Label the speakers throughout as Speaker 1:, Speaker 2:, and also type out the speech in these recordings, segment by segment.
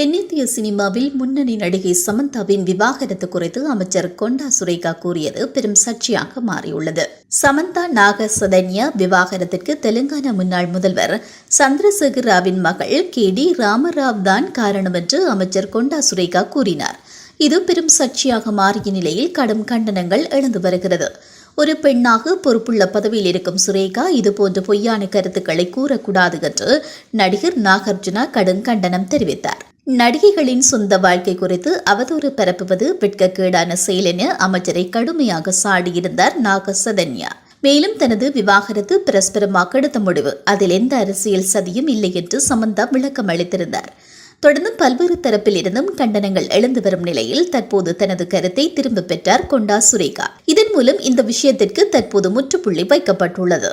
Speaker 1: தென்னிந்திய சினிமாவில் முன்னணி நடிகை சமந்தாவின் விவாகரத்து குறித்து அமைச்சர் கொண்டா சுரேகா கூறியது பெரும் சர்ச்சையாக மாறியுள்ளது. சமந்தா நாக சதன்யா விவாகரத்திற்கு தெலுங்கானா முன்னாள் முதல்வர் சந்திரசேகர் ராவின் மகள் கே டி ராமராவ் தான் காரணம் என்று அமைச்சர் கொண்டா சுரேகா கூறினார். இது பெரும் சர்ச்சையாக மாறிய நிலையில் கடும் கண்டனங்கள் எழுந்து வருகிறது. ஒரு பெண்ணாக பொறுப்புள்ள பதவியில் இருக்கும் சுரேகா இதுபோன்ற பொய்யான கருத்துக்களை கூறக்கூடாது என்று நடிகர் நாகார்ஜுனா கடும் கண்டனம் தெரிவித்தார். நடிகைகளின் சொந்த வாழ்க்கை குறித்து அவதூறு பரப்புவது வெட்கக்கேடான செயல் என அமைச்சரை கடுமையாக சாடியிருந்தார் நாக சதன்யா மேலும் தனது விவாகரத்து பரஸ்பரமாக எடுத்த முடிவு. அதில் எந்த அரசியல் சதியும் இல்லை என்று சமந்தா விளக்கம் அளித்திருந்தார். தொடர்ந்து பல்வேறு தரப்பில் இருந்தும் கண்டனங்கள் எழுந்து வரும் நிலையில் தற்போது தனது கருத்தை திரும்பப் பெற்றார் கொண்டா சுரேகா. இதன் மூலம் இந்த விஷயத்திற்கு தற்போது முற்றுப்புள்ளி வைக்கப்பட்டுள்ளது.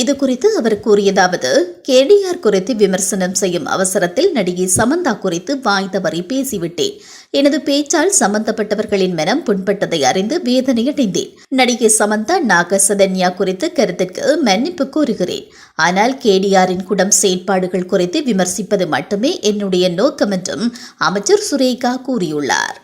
Speaker 1: இது குறித்து அவர் கூறியதாவது கேடிஆர் குறித்து விமர்சனம் செய்யும் அவசரத்தில் நடிகை சமந்தா குறித்து வாய் தவறி பேசிவிட்டேன். எனது பேச்சால் சம்பந்தப்பட்டவர்களின் மனம் புண்பட்டதை அறிந்து வேதனையடைந்தேன். நடிகை சமந்தா நாகசதன்யா குறித்து கருத்திற்கு மன்னிப்பு கூறுகிறேன். ஆனால் கேடிஆரின் குடம் செயற்பாடுகள் குறித்து விமர்சிப்பது மட்டுமே என்னுடைய நோக்கம் என்றும் அமைச்சர் சுரேகா கூறியுள்ளார்.